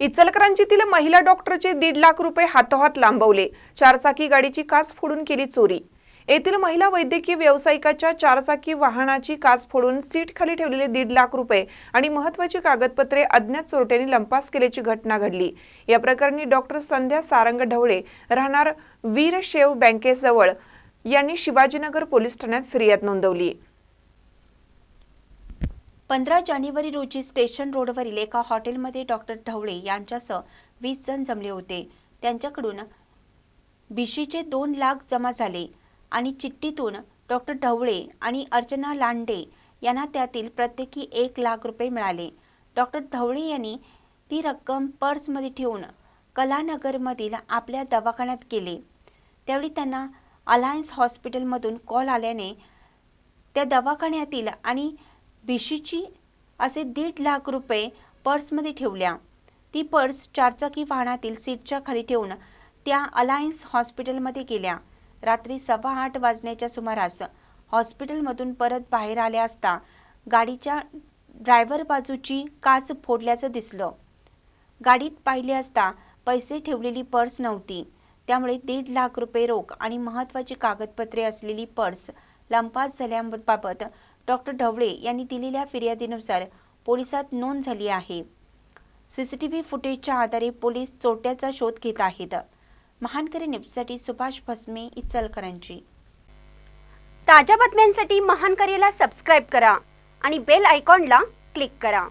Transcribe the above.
इचलकरंजीतील महिला डॉक्टरचे दीड लाख रुपये हातोहात लांबवले. चारचाकी गाडीची कास फोडून केली चोरी. येथील महिला वैद्यकीय व्यावसायिकाच्या चारचाकी वाहनाची कास फोडून सीट खाली ठेवलेले दीड लाख रुपये आणि महत्वाची कागदपत्रे अज्ञात चोरट्यांनी लंपास केल्याची घटना घडली. या प्रकरणी डॉक्टर संध्या सारंग ढवळे राहणार वीरशेव बँकेजवळ यांनी शिवाजीनगर पोलीस ठाण्यात फिर्याद नोंदवली. पंधरा जानेवारी रोजी स्टेशन रोडवरील एका हॉटेलमध्ये डॉक्टर ढवळे यांच्यासह वीस जण जमले होते. त्यांच्याकडून भिशीचे दोन लाख जमा झाले आणि चिठ्ठीतून डॉक्टर ढवळे आणि अर्चना लांडे यांना त्यातील प्रत्येकी एक लाख रुपये मिळाले. डॉक्टर ढवळे यांनी ती रक्कम पर्समध्ये ठेवून कलानगरमधील आपल्या दवाखान्यात गेले. त्यावेळी त्यांना अलायन्स हॉस्पिटलमधून कॉल आल्याने त्या दवाखान्यातील आणि भिशीची असे दीड लाख रुपये पर्समध्ये ठेवल्या. ती पर्स चारचाकी वाहनातील सीटच्या खाली ठेवून त्या अलायन्स हॉस्पिटलमध्ये गेल्या. रात्री सव्वा आठ वाजण्याच्या सुमारास हॉस्पिटलमधून परत बाहेर आल्या असता गाडीच्या ड्रायव्हर बाजूची काच फोडल्याचं दिसलं. गाडीत पाहिले असता पैसे ठेवलेली पर्स नव्हती. त्यामुळे दीड लाख रुपये रोख आणि महत्त्वाची कागदपत्रे असलेली पर्स लंपास झाल्याबाबत डॉक्टर ढवळे यांनी दिलेल्या फिर्यादीनुसार पोलिसात नोंद झाली आहे. सी सी टी व्ही फुटेजच्या आधारे पोलीस चोरट्याचा शोध घेत आहेत. महानकरी न्यूजसाठी सुभाष भस्मे इचलकरांची ताज्या बातम्यांसाठी महानकरेला सबस्क्राईब करा आणि बेल आयकॉनला क्लिक करा.